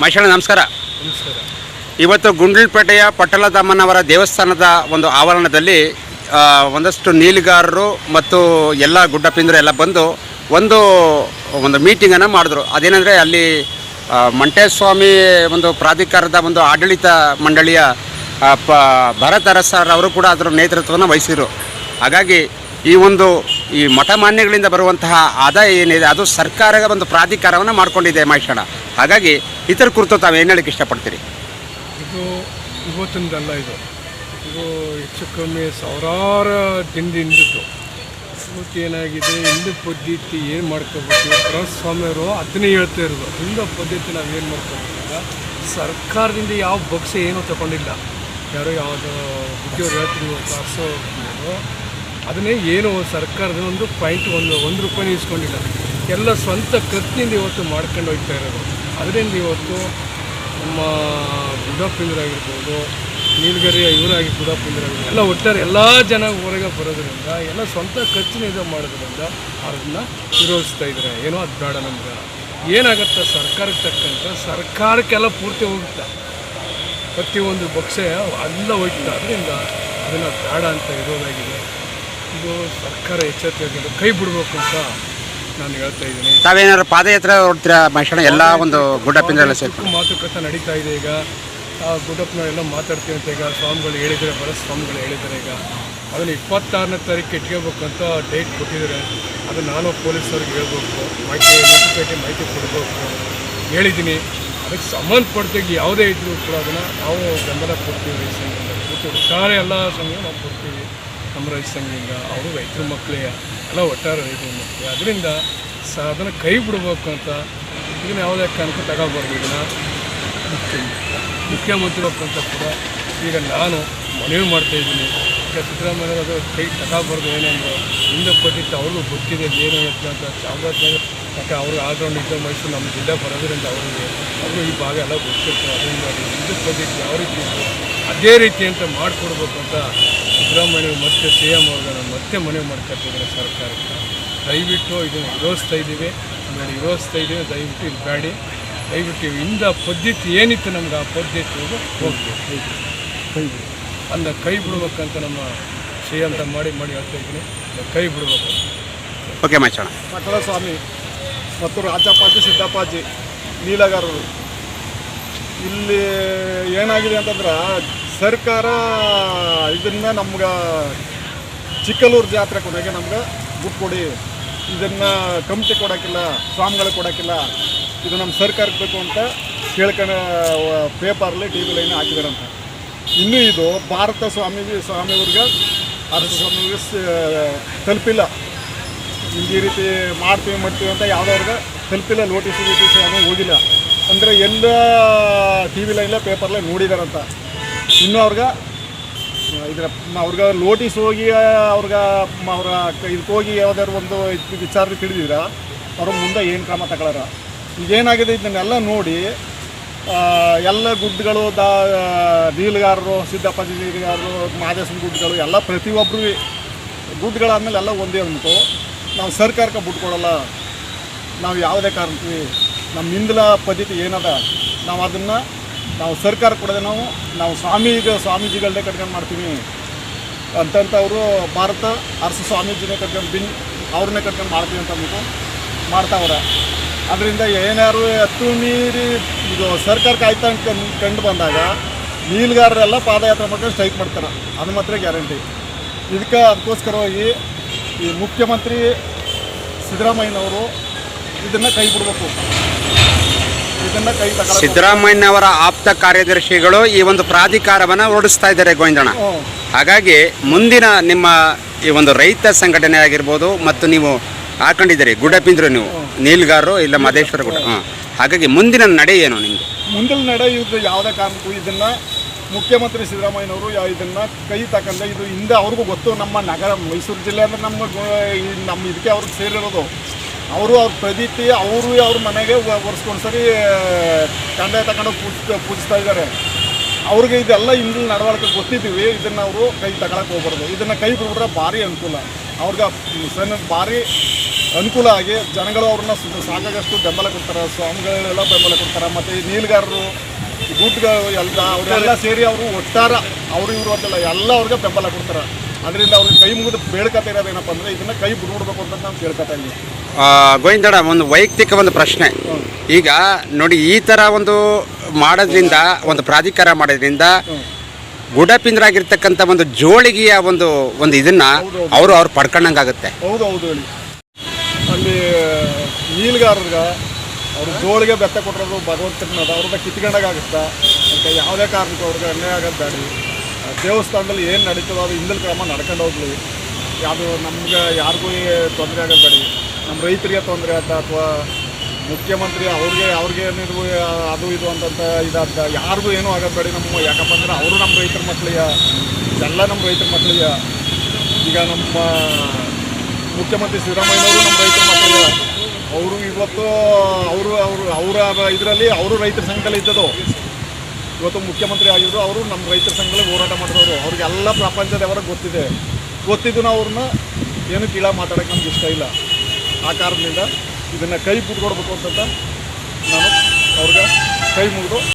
ಮಹೇಶಣ್ಣ ನಮಸ್ಕಾರ. ನಮಸ್ಕಾರ. ಇವತ್ತು ಗುಂಡ್ಲಪೇಟೆಯ ಪಟ್ಟಲದಮ್ಮನವರ ದೇವಸ್ಥಾನದ ಒಂದು ಆವರಣದಲ್ಲಿ ಒಂದಷ್ಟು ನೀಲಿಗಾರರು ಮತ್ತು ಎಲ್ಲ ಗುಡ್ಡಪಿಂದರು ಎಲ್ಲ ಬಂದು ಒಂದು ಒಂದು ಮೀಟಿಂಗನ್ನು ಮಾಡಿದ್ರು. ಅದೇನೆಂದರೆ ಅಲ್ಲಿ ಮಂಟೇಸ್ವಾಮಿ ಒಂದು ಪ್ರಾಧಿಕಾರದ ಒಂದು ಆಡಳಿತ ಮಂಡಳಿಯ ಪ ಭರತ್ ಅರಸರ್ ಅವರು ಕೂಡ ಅದರ ನೇತೃತ್ವವನ್ನು ವಹಿಸಿದರು. ಹಾಗಾಗಿ ಈ ಒಂದು ಈ ಮಠ ಮಾನ್ಯಗಳಿಂದ ಬರುವಂತಹ ಆದಾಯ ಏನಿದೆ, ಅದು ಸರ್ಕಾರದ ಒಂದು ಪ್ರಾಧಿಕಾರವನ್ನು ಮಾಡಿಕೊಂಡಿದೆ ಮಹೇಶಣ್ಣ. ಹಾಗಾಗಿ ಇತರ ಕುರಿತು ತಾವು ಏನು ಹೇಳಕ್ಕೆ ಇಷ್ಟಪಡ್ತೀರಿ? ಇದು ಇವತ್ತಿನದಲ್ಲ ಇದು. ಇದು ಹೆಚ್ಚು ಕಮ್ಮಿ ಸಾವಿರಾರು ದಿನದಿಂದಿದ್ದು. ಇವತ್ತು ಏನಾಗಿದೆ, ಹಿಂದೂ ಪದ್ಧತಿ ಏನು ಮಾಡ್ಕೋಬೇಕು? ಪ್ರಸ್ವಾಮಿಯವರು ಅದನ್ನೇ ಹೇಳ್ತಾ ಇರೋದು. ಹಿಂದೂ ಪದ್ಧತಿ ನಾವು ಏನು ಮಾಡ್ಕೋಬೇಕಂದ್ರೆ, ಸರ್ಕಾರದಿಂದ ಯಾವ ಬಕ್ಷೆ ಏನೂ ತಗೊಂಡಿಲ್ಲ. ಯಾರೋ ಯಾವುದೋ ಉದ್ಯೋಗ ಹೇಳ್ತೀವಿ ಅರ್ಸೋ ಅದನ್ನೇ ಏನು ಸರ್ಕಾರದ ಒಂದು ಪಾಯಿಂಟ್ ಒಂದು ಒಂದು ರೂಪಾಯಿ ಇಸ್ಕೊಂಡಿಲ್ಲ. ಎಲ್ಲ ಸ್ವಂತ ಖರ್ಚಿನಿಂದ ಇವತ್ತು ಮಾಡ್ಕೊಂಡು ಹೋಗ್ತಾ ಇರೋದು. ಅದರಿಂದ ಇವತ್ತು ನಮ್ಮ ಗುಡಪ್ಪಿಂದ್ರಾಗಿರ್ಬೋದು ನೀಲಗಿರಿಯ ಇವರಾಗಿ ಗುಡಪ್ಪಿಂದ್ರಾಗಿರ್ಬೋದು ಎಲ್ಲ ಒಟ್ಟಾರೆ ಎಲ್ಲ ಜನ ಹೊರಗೆ ಬರೋದ್ರಿಂದ, ಎಲ್ಲ ಸ್ವಂತ ಖರ್ಚಿನ ಇದು ಮಾಡೋದ್ರಿಂದ ಅದನ್ನ ವಿರೋಧಿಸ್ತಾ ಇದ್ದಾರೆ. ಏನೋ ಅದು ಬೇಡ ನಮ್ಗೆ. ಏನಾಗುತ್ತೆ ಸರ್ಕಾರಕ್ಕೆ ತಕ್ಕಂತೆ ಸರ್ಕಾರಕ್ಕೆಲ್ಲ ಪೂರ್ತಿ ಹೋಗುತ್ತೆ. ಪ್ರತಿಯೊಂದು ಬಕ್ಷೆ ಎಲ್ಲ ಹೋಗ್ತಾ ಅದರಿಂದ ಅದನ್ನು ಬೇಡ ಅಂತ ಇರೋದಾಗಿದೆ ಇದು ಸರ್ಕಾರ ಎಚ್ಚೆತ್ತುಕೊಂಡು ಕೈ ಬಿಡಬೇಕು ಅಂತ ನಾನು ಹೇಳ್ತಾ ಇದ್ದೀನಿ. ತಾವೇನಾದ್ರು ಪಾದಯಾತ್ರೆ ಹೊರಡ್ತೀರಾ ಭಾಷಣ ಎಲ್ಲ ಒಂದು ಸೇರ್ಕೊಂಡು? ಚಿಕ್ಕ ಮಾತುಕತೆ ನಡೀತಾ ಇದೆ ಈಗ. ಆ ಗುಡ್ಡಪ್ಪನವರೆಲ್ಲ ಮಾತಾಡ್ತೀವಿ ಅಂತ ಈಗ ಸ್ವಾಮಿಗಳು ಹೇಳಿದ್ದಾರೆ ಬರೋ ಸ್ವಾಮಿಗಳು ಹೇಳಿದ್ದಾರೆ ಈಗ. ಅದನ್ನು ಇಪ್ಪತ್ತಾರನೇ ತಾರೀಕು ಇಟ್ಕೋಬೇಕು ಅಂತ ಡೇಟ್ ಕೊಟ್ಟಿದ್ದಾರೆ. ಅದು ನಾನು ಪೊಲೀಸರಿಗೆ ಹೇಳ್ಬೇಕು. ಮಾಹಿತಿ ಮುನ್ಸಿಪಾಲಿಟಿ ಮಾಹಿತಿ ಕೊಡಬೇಕು. ಹೇಳಿದ್ದೀನಿ. ಅದಕ್ಕೆ ಸಂಬಂಧಪಟ್ಟಾಗಿ ಯಾವುದೇ ಇದ್ರೂ ಕೂಡ ಅದನ್ನು ನಾವು ಬೆಂಬಲ ಕೊಡ್ತೀವಿ ಮತ್ತು ಒಟ್ಟಾರೆ ಎಲ್ಲ ಸಂಘ ನಾವು ಕೊಡ್ತೀವಿ. ರೈತ ಸಂಘದಿಂದ ಅವರು ರೈತರ ಮಕ್ಕಳೇ ಎಲ್ಲ ಒಟ್ಟಾರೆ ರೈತರ ಮಕ್ಕಳೇ. ಅದರಿಂದ ಸಾಧನ ಕೈ ಬಿಡಬೇಕು ಅಂತ ಇದನ್ನು ಯಾವುದೇ ಕಾರಣಕ್ಕೂ ತಗೋಬಾರ್ದು ಇದನ್ನು ಮುಖ್ಯ ಮುಖ್ಯಮಂತ್ರಿ ಅಂತ ಕೂಡ ಈಗ ನಾನು ಮನವಿ ಮಾಡ್ತಾ ಇದ್ದೀನಿ. ಈಗ ಸಿದ್ದರಾಮಯ್ಯ ಅದು ಕೈ ತಗೋಬಾರ್ದು ಏನೇನು ಹಿಂದೆ ಪದ್ಧತಿ ಅವ್ರಿಗೂ ಗೊತ್ತಿದೆ ಏನು ಅಂತ. ಚಾಮರಾಜನಗರ ಮತ್ತು ಅವರು ಆಲ್ರೌಂಡ್ ಇದ್ದ ಮೈಸೂರು ನಮ್ಮ ಜಿಲ್ಲೆ ಬರೋದ್ರಿಂದ ಅವರಿಗೆ ಅವರು ಈ ಭಾಗ ಎಲ್ಲ ಗೊತ್ತಿರ್ತಾರೆ ಅದರಿಂದ ಅದು ಹಿಂದೆ ಪದ್ಧತಿ ಯಾವ ರೀತಿ ಅದೇ ರೀತಿ ಅಂತ ಮಾಡಿಕೊಡ್ಬೇಕು ಅಂತ ಸಿದ್ದರಾಮಯ್ಯ ಮತ್ತೆ ಸಿ ಎಂ ಅವ್ರಿಗೆ ನಾನು ಮತ್ತೆ ಮನವಿ ಮಾಡ್ಕೊತಿದ್ದೀನಿ ಸರ್ಕಾರಕ್ಕೆ. ದಯವಿಟ್ಟು ಇದನ್ನು ವಿರೋಧಿಸ್ತಾ ಇದ್ದೀವಿ. ಆಮೇಲೆ ವಿರೋಧಿಸ್ತಾ ಇದ್ದೀವಿ. ದಯವಿಟ್ಟು ಇದು ಬೇಡಿ. ದಯವಿಟ್ಟು ಇಂದ ಪದ್ಧತಿ ಏನಿತ್ತು ನಮ್ಗೆ ಆ ಪದ್ಧತಿ ಹೋಗ್ಬೇಕು ಅದನ್ನ ಕೈ ಬಿಡ್ಬೇಕಂತ ನಮ್ಮ ಸಿ ಎಂ ಮಾಡಿ ಮಾಡಿ ಹೇಳ್ತಾ ಇದ್ದೀನಿ. ಕೈ ಬಿಡಬೇಕು. ಓಕೆ ಮಕ್ಕಳ ಸ್ವಾಮಿ ಮತ್ತು ರಾಜಪ್ಪಾಜಿ ಸಿದ್ದಪ್ಪಾಜಿ ನೀಲಗಾರರು ಇಲ್ಲಿ ಏನಾಗಿದೆ ಅಂತಂದ್ರೆ ಸರ್ಕಾರ ಇದನ್ನ ನಮ್ಗೆ ಚಿಕ್ಕಲೂರು ಜಾತ್ರೆ ಕೊನೆಗೆ ನಮ್ಗೆ ಬುಕ್ ಕೊಡಿ. ಇದನ್ನು ಕಮಿಟಿ ಕೊಡೋಕ್ಕಿಲ್ಲ, ಸ್ವಾಮಿಗಳು ಕೊಡೋಕ್ಕಿಲ್ಲ. ಇದು ನಮ್ಮ ಸರ್ಕಾರಕ್ಕೆ ಬೇಕು ಅಂತ ಕೇಳ್ಕೊಂಡು ಪೇಪರ್ಲಿ ಟಿ ಲೈನ್ ಹಾಕಿದಾರಂತ ಇನ್ನೂ ಇದು ಭಾರತ ಸ್ವಾಮೀಜಿ ಸ್ವಾಮಿಯವ್ರಿಗೆ ಅರ್ಥ ಸ್ವಾಮಿಗೆ ತಲುಪಿಲ್ಲ. ಈ ರೀತಿ ಮಾಡ್ತೀವಿ ಮಾಡ್ತೀವಿ ಅಂತ ಯಾವುದವ್ರಿಗೆ ತಲುಪಿಲ್ಲ, ನೋಟಿಸ್ ಗೀಟಿಸ್ ಹೋಗಿಲ್ಲ. ಅಂದರೆ ಎಲ್ಲ ಟಿ ವಿ ಲೈನ್ಲೇ ಪೇಪರ್ಲೆ ನೋಡಿದಾರಂತ. ಇನ್ನೂ ಅವ್ರಿಗೆ, ಇದರ ಅವ್ರಿಗೆ ನೋಟಿಸ್ ಹೋಗಿ ಅವ್ರಿಗೆ ಅವರ ಇದಕ್ಕೆ ಹೋಗಿ ಯಾವುದಾದ್ರು ಒಂದು ವಿಚಾರ ತಿಳಿದಿದ್ರ, ಅವ್ರ ಮುಂದೆ ಏನು ಕ್ರಮ ತಗೊಳ್ಳಾರ ಈಗೇನಾಗಿದೆ ಇದನ್ನೆಲ್ಲ ನೋಡಿ ಎಲ್ಲ ಗುಡ್ಡುಗಳು ದಾ, ನೀಲ್ಗಾರರು, ಸಿದ್ದಪ್ಪಾಜಿ ನೀಲ್ಗಾರರು, ಮಾದೇಶನ ಗುಡ್ಗಳು ಎಲ್ಲ ಪ್ರತಿಯೊಬ್ಬರು ಗುಡ್ಗಳಾದ್ಮೇಲೆ ಎಲ್ಲ ಒಂದೇ ಉಂಟು. ನಾವು ಸರ್ಕಾರಕ್ಕೆ ಬಿಟ್ಕೊಡೋಲ್ಲ ನಾವು ಯಾವುದೇ ಕಾರಣಕ್ಕೆ ನಮ್ಮ ಹಿಂದಿನ ಪದ್ಧತಿ ಏನದ, ನಾವು ಅದನ್ನು ನಾವು ಸರ್ಕಾರ ಕೊಡದೆ ನಾವು ನಾವು ಸ್ವಾಮೀಜಿ ಸ್ವಾಮೀಜಿಗಳನ್ನೇ ಕಟ್ಕೊಂಡು ಮಾಡ್ತೀವಿ ಅಂತಂತವರು ಭಾರತ, ಅರಸ ಸ್ವಾಮೀಜಿನೇ ಕಟ್ಕೊಂಡು ಬಿನ್, ಅವ್ರನ್ನೇ ಕಟ್ಕೊಂಡು ಮಾಡ್ತೀವಿ ಅಂತ ಅಂದ್ಬಿಟ್ಟು ಮಾಡ್ತಾವ್ರೆ. ಅದರಿಂದ ಏನಾರು ಹತ್ತು ಮೀರಿ ಇದು ಸರ್ಕಾರ ಕಾಯ್ತಾ ಅಂತ ಕಂಡು- ಬಂದಾಗ ನೀಲ್ಗಾರರೆಲ್ಲ ಪಾದಯಾತ್ರೆ ಮಾಡ್ಕೊಂಡು ಸ್ಟ್ರೈಕ್ ಮಾಡ್ತಾರೆ. ಅದು ಮಾತ್ರ ಗ್ಯಾರಂಟಿ. ಇದಕ್ಕೆ ಅದಕ್ಕೋಸ್ಕರವಾಗಿ ಈ ಮುಖ್ಯಮಂತ್ರಿ ಸಿದ್ದರಾಮಯ್ಯನವರು ಇದನ್ನು ಕೈ ಬಿಡಬೇಕು. ಇದನ್ನು ಕೈ ಸಿದ್ದರಾಮಯ್ಯನವರ ಆಪ್ತ ಕಾರ್ಯದರ್ಶಿಗಳು ಈ ಒಂದು ಪ್ರಾಧಿಕಾರವನ್ನು ಹೊರಡಿಸ್ತಾ ಇದ್ದಾರೆ ಗೋವಿಂದಣ್ಣ. ಹಾಗಾಗಿ ಮುಂದಿನ ನಿಮ್ಮ ಈ ಒಂದು ರೈತ ಸಂಘಟನೆ ಆಗಿರ್ಬೋದು ಮತ್ತು ನೀವು ಹಾಕೊಂಡಿದ್ದೀರಿ ಗುಡಪಿಂದ್ರು ನೀವು ನೀಲ್ಗಾರರು ಇಲ್ಲ ಮಹದೇಶ್ವರ ಗುಡ್ಡ. ಹಾಂ ಹಾಗಾಗಿ ಮುಂದಿನ ನಡೆ ಏನು ನಿಮಗೆ ಮುಂದಿನ ನಡೆ ಇದು ಯಾವುದೇ ಕಾರಣಕ್ಕೂ ಇದನ್ನು ಮುಖ್ಯಮಂತ್ರಿ ಸಿದ್ದರಾಮಯ್ಯನವರು ಇದನ್ನ ಕೈ ತಕ್ಕಂತೆ ಇದು ಹಿಂದೆ ಅವ್ರಿಗೂ ಗೊತ್ತು. ನಮ್ಮ ನಗರ ಮೈಸೂರು ಜಿಲ್ಲೆ ಅಂದ್ರೆ ನಮ್ಮ ನಮ್ಮ ಇದಕ್ಕೆ ಅವ್ರಿಗೆ ಸೇರಿರೋದು. ಅವರು ಅವ್ರ ಪ್ರದೀತಿ ಅವರು ಅವ್ರ ಮನೆಗೆ ವರ್ಸ್ಕೊಂಡು ಸರಿ ಕಂದಾಯ ತಗೊಂಡು ಪೂಜಿಸ್ತಾ ಪೂಜಿಸ್ತಾ ಇದ್ದಾರೆ. ಅವ್ರಿಗೆ ಇದೆಲ್ಲ ಹಿಂದಿನ ನಡವಳಿಕೆ ಗೊತ್ತಿದ್ದೀವಿ. ಇದನ್ನು ಅವರು ಕೈ ತಗೊಳಕ್ಕೆ ಹೋಗ್ಬಾರ್ದು. ಇದನ್ನು ಕೈ ಬಿಟ್ಬಿಟ್ರೆ ಭಾರಿ ಅನುಕೂಲ. ಅವ್ರಿಗೆ ಸಣ್ಣ, ಭಾರಿ ಅನುಕೂಲ ಆಗಿ ಜನಗಳು ಅವ್ರನ್ನ ಸಾಕಾಗಷ್ಟು ಬೆಂಬಲ ಕೊಡ್ತಾರೆ. ಸ್ವಾಮಿಗಳೆಲ್ಲ ಬೆಂಬಲ ಕೊಡ್ತಾರೆ. ಮತ್ತು ಈ ನೀಲ್ಗಾರರು ಗುಡ್ಗಳು ಎಲ್ಲ ಅವರೆಲ್ಲ ಸೇರಿ ಅವರು ಒಟ್ಟಾರ. ಅವರು ಇವರು ಅಂತೆಲ್ಲ ಎಲ್ಲ ಅವ್ರಿಗೆ ಬೆಂಬಲ ಕೊಡ್ತಾರೆ. ಅದರಿಂದ ಅವ್ರಿಗೆ ಕೈ ಮುಗಿದು ಬೇಡ್ಕತಾ ಇರೋದೇನಪ್ಪ ಅಂದರೆ ಇದನ್ನ ಕೈ ಬಿಡ್ಬಿಡ್ಬೇಕು ಅಂತ ನಾನು ಕೇಳ್ಕೊತಾ ಇದ್ದೀನಿ. ಆ, ಗೋವಿಂದಣ್ಣ ಒಂದು ವೈಯಕ್ತಿಕ ಒಂದು ಪ್ರಶ್ನೆ. ಈಗ ನೋಡಿ ಈ ಥರ ಒಂದು ಮಾಡೋದ್ರಿಂದ ಒಂದು ಪ್ರಾಧಿಕಾರ ಮಾಡೋದ್ರಿಂದ ಗುಡಪಿಂದ್ರಾಗಿರ್ತಕ್ಕಂಥ ಒಂದು ಜೋಳಿಗೆಯ ಒಂದು ಒಂದು ಇದನ್ನ ಅವರು ಅವ್ರು ಪಡ್ಕೊಂಡಂಗಾಗುತ್ತೆ. ಹೌದು ಹೌದು ಹೇಳಿ. ಅಲ್ಲಿ ನೀಲ್ಗಾರರಿಗೆ ಅವ್ರು ಜೋಳಿಗೆ ಬೆತ್ತ ಕೊಟ್ಟಿರೋದು ಭಗವಂತನದ ಅವ್ರನ್ನ ಕಿತ್ಕೊಂಡಾಗುತ್ತಾ ಅಂತ ಯಾವುದೇ ಕಾರಣಕ್ಕೂ ಅವ್ರಿಗೆ ಅನ್ಯಾಯ ಆಗೋದು ಬೇಡಿ. ದೇವಸ್ಥಾನದಲ್ಲಿ ಏನು ನಡೀತದೋ ಅದು ಹಿಂದಲ್ ಕ್ರಮ ನಡ್ಕೊಂಡು ಹೋಗ್ಲಿ. ಯಾವುದು ನಮ್ಗೆ ಯಾರಿಗೂ ತೊಂದರೆ ಆಗಬೇಡಿ ನಮ್ಮ ರೈತರಿಗೆ ತೊಂದರೆ ಆಯ್ತಾ ಅಥವಾ ಮುಖ್ಯಮಂತ್ರಿ ಅವ್ರಿಗೆ ಅವ್ರಿಗೆ ಏನಿದ್ರು ಅದು ಇದು ಅಂತಂತ ಇದಾದ ಯಾರಿಗೂ ಏನೂ ಆಗಬೇಡಿ ಬೇಡಿ ನಮ್ಮ, ಯಾಕಪ್ಪ ಅಂದ್ರೆ ಅವರು ನಮ್ಮ ರೈತರ ಮಕ್ಕಳಿಗೆ ಎಲ್ಲ ನಮ್ಮ ರೈತರ ಮಕ್ಕಳಿಗೆ ಈಗ ನಮ್ಮ ಮುಖ್ಯಮಂತ್ರಿ ಸಿದ್ದರಾಮಯ್ಯನವರು ನಮ್ಮ ರೈತರ ಮಕ್ಕಳಿಗೆ ಅವರು ಇವತ್ತು, ಅವರು ಅವರು, ಅವರ ಇದರಲ್ಲಿ ಅವರು ರೈತರ ಸಂಘದಲ್ಲಿ ಇದ್ದದು ಇವತ್ತು ಮುಖ್ಯಮಂತ್ರಿ ಆಗಿದ್ರು ಅವರು ನಮ್ಮ ರೈತರ ಸಂಘದಲ್ಲಿ ಹೋರಾಟ ಮಾಡಿದವರು. ಅವ್ರಿಗೆಲ್ಲ ಪ್ರಪಂಚದವರ ಗೊತ್ತಿದೆ? ಗೊತ್ತಿದ್ದು ಅವ್ರನ್ನ ಏನು ಕೀಳ ಮಾತಾಡೋಕೆ ನಮ್ಗೆ ಇಷ್ಟ ಇಲ್ಲ. ಆ ಕಾರಣದಿಂದ ಇದನ್ನು ಕೈ ಬಿಟ್ಕೊಡ್ಬೇಕು ಅಂತ ನಾನು ಅವ್ರಿಗೆ ಕೈ ಮುಗಿದು